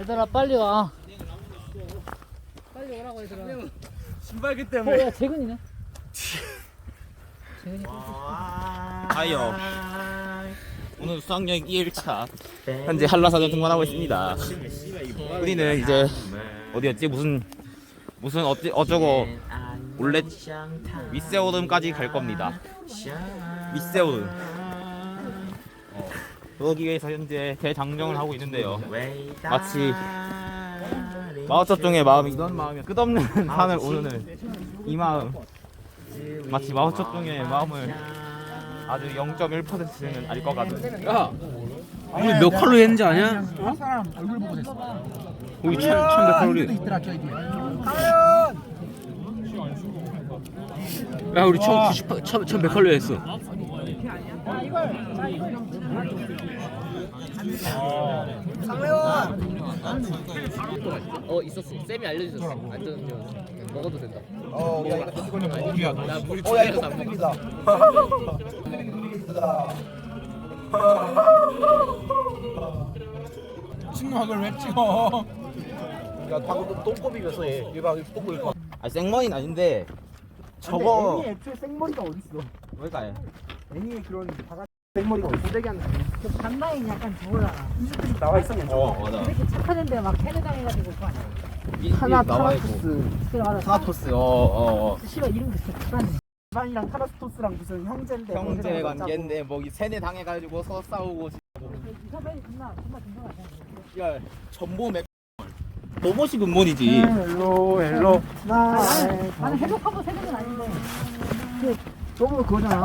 얘들아 빨리 와. 빨리 오라고 얘들아. 신발기 어, 때문에. 야 재근이네. 재근이 하여 오늘 수학여행 2일차 현재 한라산을 등반하고 있습니다 우리는 이제 어디였지 무슨 무슨 어찌 어쩌고 원래 윗세오름까지 갈 겁니다 윗세오름 어, 그러기 위해서 현재 대장정을 하고 있는데요 마치 마오쩌둥의 마음이 이런 마음이 끝없는 산을 오르는 이 마음 마치 마오쩌둥의 마음을 아주 0.1%는 알 것 같은 야, 우리 몇 칼로리 했는지 아냐? 사람 얼굴 보고 됐어. 우리 천, 천몇 칼로리. 있더라 저기. 야, 우리 천 98, 천, 천몇 칼로리 했어. 어 있었어. 쌤이 알려주셨어. 안 뜨는 줄 먹어도 된다. 어, 야, 이거는 물이야. 나 물이 어, 야, 두 이거 안 먹어. 팬입니다. 친구학을 왜 찍어? 야, 방금 똥꼬비면서 해. 일방 똥꼬비. 아 생머리는 아닌데 저거 애초에 생머리가 어딨어? 뭘까요? 애니에 그런 바가 생머리가 어딨어? 고데기 하는 그 반바인 약간 저거잖아. 쭉 나와 있었냐? 어 맞아 이렇게 착하는데 막 캐내당해가지고 그거 아니야. 이- 이 하나 나와 있고. 타라토스. 그래 맞아. 타나토스 어어 씨발 이름도 진짜 착하네. 반이랑 타라토스랑 무슨 형제인데. 뭐 형제 관계인데 뭐 세뇌 당해가지고 서 싸우고 이 선배님 존나 정말 존나 야 전보 맥 로봇이 근본이지 헬로 헬로 나 나는 나는 해독하고 세는 건 아닌데. 저거 그거잖아.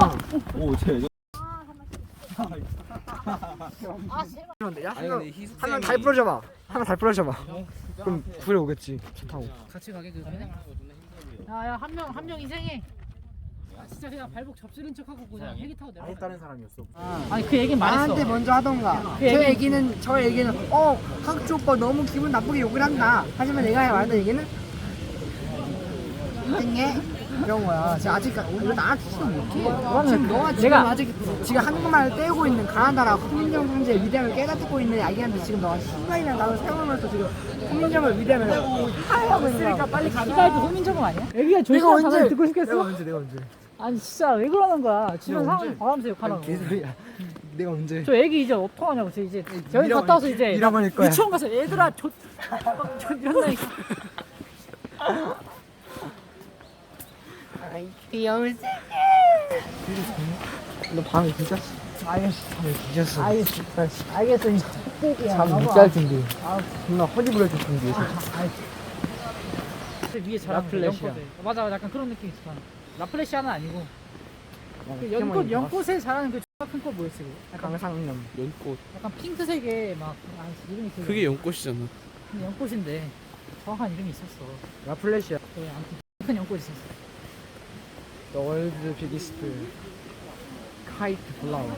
오쟤 아 제발. 그런데 야 희숙 하나 잘 부러져봐. 하나 잘 부러져봐. 그럼 구해 오겠지. 차 타고. 같이 가게 그. 야야 한 명 한 명 이상해. 아, 진짜 그냥 발목 접시는 척하고 그냥 헬기 타고 내려. 다른 사람이었어. 아 니 그 얘긴 말했어. 나한테 먼저 하던가. 그 저 얘기- 얘기는 저 얘기는 어 학주 오빠 너무 기분 나쁘게 욕을 한다. 하지만 내가 말했던 얘기는 이 등해 이런 거야. 지금 아직 오늘 나랑 키는 못해. 지금 너가 지금 내가- 아직 지금 한국말을 떼고 있는 가나다라 홍민정 선수의 위대함을 깨닫고 있는 아기한테 지금 너가 시간이나 나를 세우면서 지금 홍민정을 위대함을 있는 거야. 빨리 가. 시가이도 호민정음 아니야? 애기가 내가 조심한 언제 듣고 내가 싶겠어? 언제 내가 언제 아니 진짜 왜 그러는 거야? 주변 내가 상황 언제? 봐가면서 욕하라고. 개소리야. 내가 언제 저 애기 이제 어떡하냐고 저 이제 저희 잃어버릴- 갔다 와서 이제 잃어버릴 거야. 유치원 가서 얘들아 저, 저 이런다니까 너 밤에 뒤졌어. 알겠어. 밤에 뒤졌어. 알겠어. 알겠어. 이 새끼야. 잠못잘 준비. 존나 허리 부러질 준비. 그 위에 자랑 라플래시아. 맞아 맞아 약간 그런 느낌 있어 라플래시아는 아니고 어, 그 연꽃 연꽃에 자라는 그 X가 큰꽃 뭐였어 그거? 약간, 강상남. 연꽃. 약간 핑크색의 막 아, 이름이 기억이 그게 연꽃이잖아. 나. 연꽃인데 정확한 이름이 있었어 라플래시아. 그 아무튼 큰 연꽃이 있었어 The world's biggest kite flower.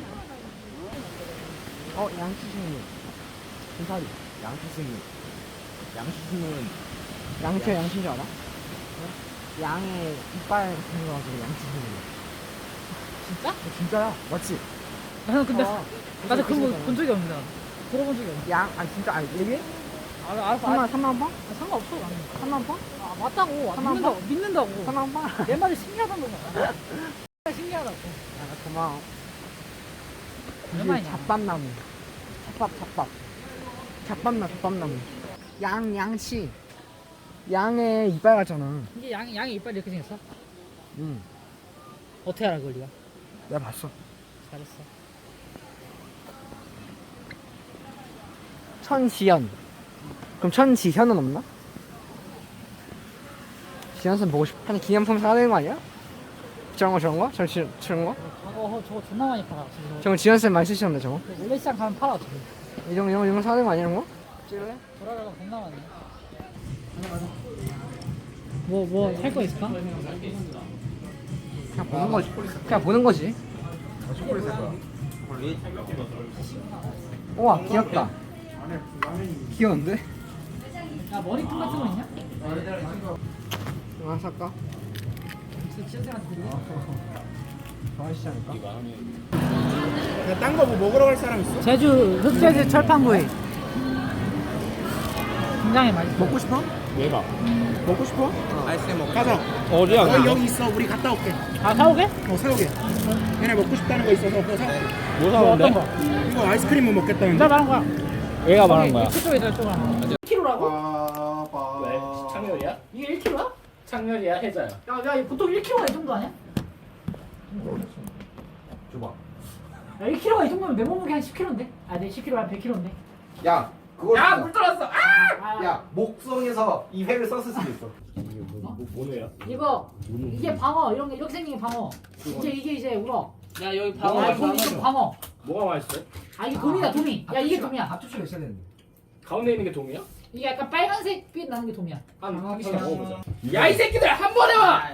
어, 양치승이. 군사리. 양치승이 양치승은 양치가 양치인 줄 알아? 양의 이빨 같은 거 가지고 양치승이. 진짜? 진짜야? 맞지? 나는 근데 어, 나도 그거 그거 본 적이 없는데 들어본 적이 없는데 양, 아 진짜, 아 얘기? 아, 알았어 3만, 아, 3만 번? 상관없어 나는 3만 번? 아 아, 하나 믿는다고 믿는다고 3만 번? 내 말이 신기하다는 거야 신기하다고 야, 고마워. 얼마냐? 잡밥나무. 잡밥, 잡밥. 잡밥나, 잡밥나무. 양, 양치. 양의 이빨 같잖아. 이게 양, 양의 이빨이 이렇게 생겼어? 응. 어떻게 알아 그걸 네가? 내가 봤어. 잘했어 천지현. 그럼 천지현은 없나? 지현선 보고 싶어. 하는 기념품 사야 되는 거 아니야? 저런 거 저런 거? 저런, 지- 저런 거? 저거 저거 존나 많이 팔아 지금 저거 지현선 많이 쓰시던데 저거? 원래 시장 가면 팔아 지금 이런 거 이런 거 이런 거 사야 되는 거 아니야 이런 거? 찍을래? 돌아가가 존나 많네 뭐뭐 살 거 있을까? 그냥 보는 거지. 그냥 보는 거지. 우와 귀엽다. 귀여운데? 야 머리끈 같은 거 있냐? 하나 살까? 않을까? 딴거 뭐 먹으러 갈 사람 있어? 제주 흑제주 철판구이. 굉장히 맛있어. 먹고 싶어? 얘가 먹고 싶어? 아이스크림 먹 가자. 어디야 여기 여기 있어. 우리 갔다 올게. 아 사오게? 어 사오게. 얘네 먹고 싶다는 거 있어서 그거 사올게. 뭐뭐 어떤 거? 이거 아이스크림을 먹겠다는데. 누가 말한 거야? 얘가 말한 거야 그쪽에 있어 쪽아. 1kg라고? 1kg야? 창렬이야 해자야. 야, 야, 이거 보통 1kg가 이 정도 아니야? 줘봐. 야, 1kg가 이 정도면 내 몸무게 한 10kg인데? 아, 내 10kg 한 100kg인데? 야 그걸. 야, 물 떨었어! 아! 야 목성에서 이 회를 썼을 수도 있어. 이거, 이게 방어, 이런 게 이렇게 생긴 게 방어. 이제 이게 이제 우럭. 야 여기 아, 돔, 이거 방어. 뭐가 맛있어? 아, 이게 돔이다, 돔이. 야, 이게 돔이야. 앞접시가 있어야 되는데. 가운데 있는 게 동이야? 이게 약간 빨간색 빛 나는 게 돔이야. 한한 개씩 먹어보자. 야 이 새끼들 한 번에 와!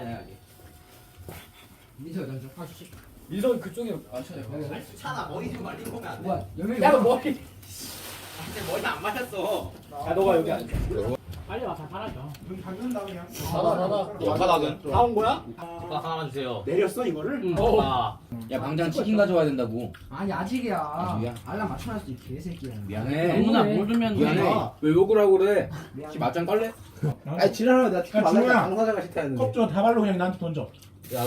민석이 그쪽에 앉혀야 돼 차나 머리 좀 말리고 오면 안돼. 야, 너 머리. 머리 안 맞았어. 야 너가 여기 앉아 빨리 와, 다 팔아줘. 여기 닫는다 그냥. 영가닥은 다 온 거야? 아 하나만 주세요 내렸어 이거를? 아야 방장 치킨 가져와야 된다고 아니 아직이야. 아직이야? 알람 맞춰놨어 이 개새끼야. 미안해 영훈아, 뭘 주면 미안해 왜 욕을 하고 그래 혹시 맞짱 깔래? 아니 지랄하면 내가 티켓 야, 말라니까 준호야. 당사자가 싫다 했는데. 컵좀 다발로 그냥 나한테 던져. 야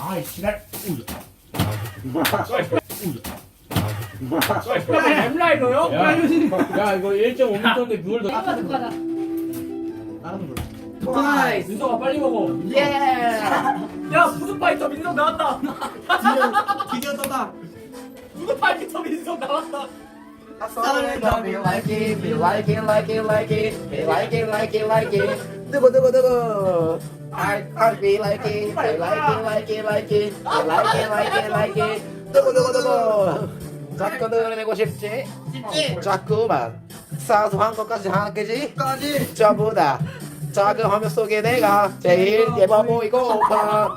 아이 지랄. 엠라이너요? 야, 야 이거 1.5m인데 물 더. 이거 듣고 가자. 나는 몰라. 나이스. 민석아 빨리 먹어 예! 야 푸드파이터 민석 나왔다 드디어 떴다. 푸드파이터 민석 나왔다 We like it, we like it, like it, like it, we like it, like it, like it. 두고 두고 두고. I, I, we like it, we like it, like it, like it, we like it, like it, like it. 두고 두고 두고. 자꾸 늘어내고 싶지? 자꾸만. 사소한 것까지 하겠지? 전부 다. 작은 화면 속에 내가 제일 예뻐 보이고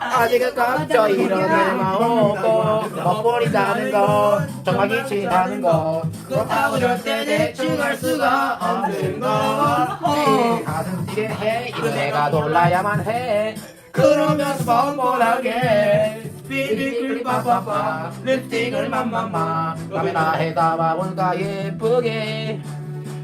아직은 깜짝 일어날 마음 없고 멋버린다는 거. 정말 기치다는 거. 그렇다고 절대 대충 할 수가 없는 거. 가슴 뛰게 해. 이거 내가 놀라야만 해. 그러면서 뻔뻔하게 삐삐삐 빠빠빠 립스틱을 맘맘마. 카메라에다 봐 볼까 예쁘게.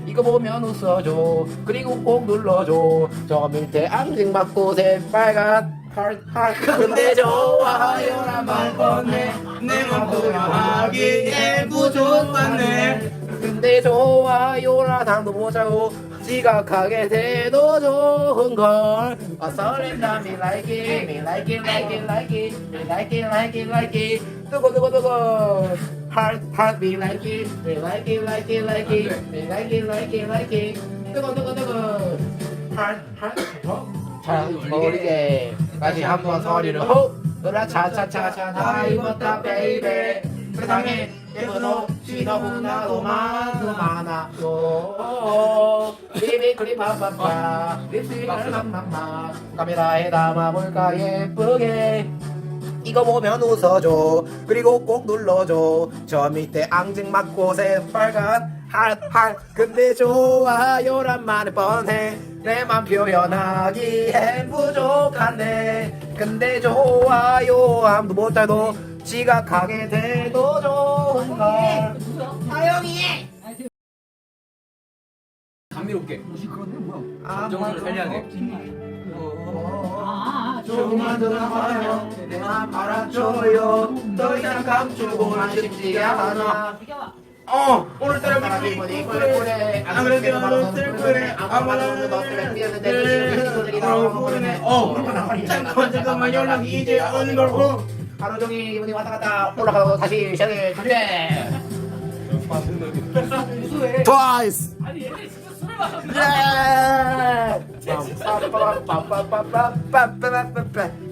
이거 보면 웃어줘. 그리고 꼭 눌러줘. 저 밑에 앙증맞고 새빨간 하트 근데 좋아요란 말 건네 내맘 표현하기에 부족하네. 근데 좋아요란 당도 보자고 지각하게 돼도 좋은 걸 아 설렌다 me like it me like it like it like it me like it like it like it 뜨거 뜨거 뜨거 heart heart me like it me like it like it like it me like it like it like it 뜨거 뜨거 뜨거 heart heart 잘 모르게 다시 한번 소리를 호 으라 차차차차 다 입었다 베이베 세상에 많고 많아요 비비크림 파파파 립스틱을 맘맘마 카메라에 담아볼까 예쁘게. 이거 보면 웃어줘. 그리고 꼭 눌러줘. 저 밑에 앙증맞고 새빨간 할할. 근데 좋아요란 말을 뻔해. 내 맘 표현하기엔 부족한데. 근데 좋아요 아무도 못해도 지각하게 돼도 좋 은걸 감미롭게. 아, 정신을 살려야 돼. 아, 아, 저. 조금만 들어봐요 내맘 알아줘요 더 이상 감추고는 싶지 않아. 어 오늘따라 기분이 꿀꿀해 안 그래도 슬프네 너 때문에 뛰었는데 그 친구들이 너무 모르네 어 잠깐 잠깐만 연락 이제 온 걸고 하루 종일 기분이 왔다 갔다 올라가고 다시 시작을 한대 트와이스 아니, 얘네 진짜 술을 마셨네.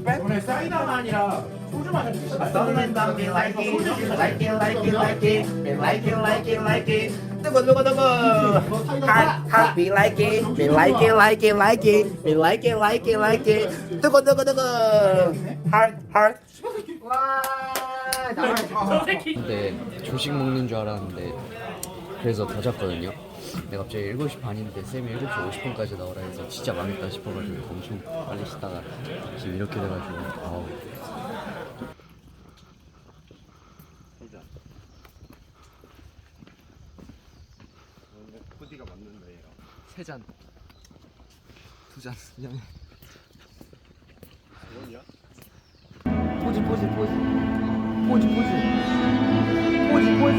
예 오늘 사이다가 아니라 소주 it 뜨거 뜨거 뜨거 heart heart me like it me like it like it like it me like it like it like it 뜨거 뜨거 뜨거 heart heart 와 어. 근데 조식 먹는 줄 알았는데 그래서 더 잤거든요. 근데 갑자기 7시 반인데 쌤이 7시 50분까지 나오라 해서 진짜 망했다 싶어가지고 엄청 빨리 씻다가 지금 이렇게 돼가지고 아우. 세잔. 두 잔. 미안해 포즈 포즈. 포즈 포즈.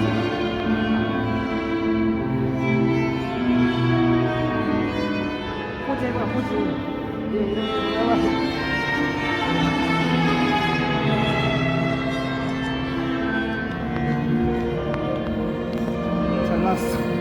포즈 해봐 포즈. 예, 거 해봐. 잘 나왔어.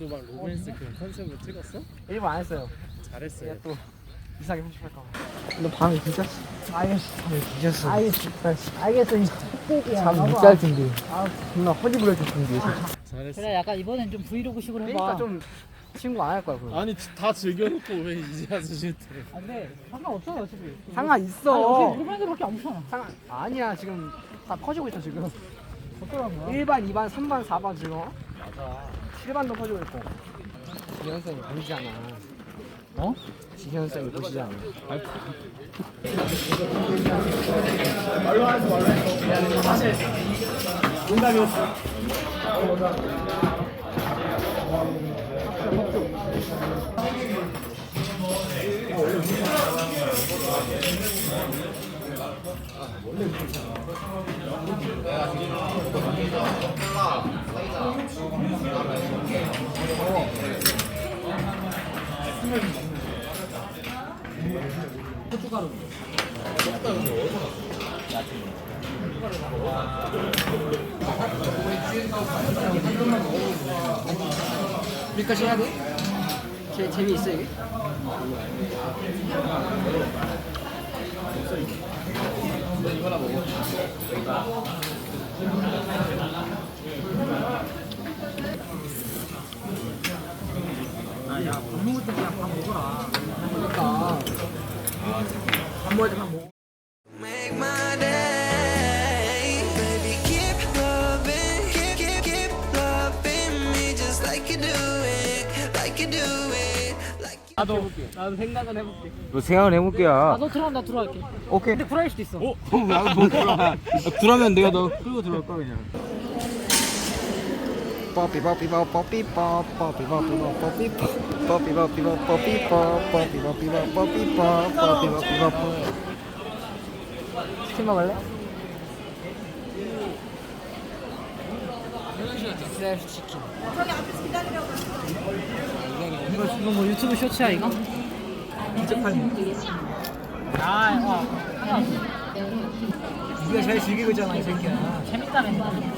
이 이번에도 막 로맨스 그런 컨셉으로 찍었어? 일본 안 했어요. 잘했어요. 또 이상하게 편집할까 봐. 너 밤에 뒤졌어. 알겠어. 밤에 뒤졌어. 알겠어. 알겠어. 이제 꼭이야. 잠못잘 준비. 존나 허리 부러질 준비. 잘했어. 그래 약간 이번엔 좀 브이로그식으로 해봐. 그러니까 좀 친구 안 할 거야 그럼. 아니 다 즐겨놓고 왜 이제 와서 싫대? 아, 근데 상관없잖아 어차피. 상관 아니 있어. 어차피 일반 애들밖에 안 붙잖아. 상관 아니야 지금 다 퍼지고 있어 지금. 어쩌라는 거야? 1반, 2반, 3반, 4반 지금. 맞아. 7반도 퍼지고 있고. 지현 쌤이 보시잖아. 어? 지현 쌤이 보시잖아. 우리까지 해야 돼? 재 재미있어 이게? 나도 나도 생각은 해볼게. 너 생각은 해볼게야. 아 너 들어가면 나 들어갈게. 오케이. 근데 구라일 수도 있어. 나도 뭐 들어가. 그러면 내가 너 끌고 들어올 거야 그냥. 치킨 먹을래? 셀프 치킨 이거 지금 뭐 유튜브 쇼츠야 이거? 아, 어. 네가 제일 즐기고 있잖아 이 새끼야 재밌다며.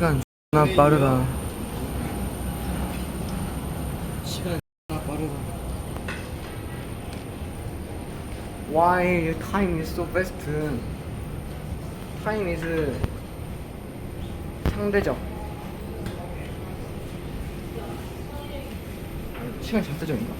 시간 존나 빠르다 시간 존나 빠르다 Why your time is so fast? 타임 이즈 상대적. 아, 시간 절대적인가?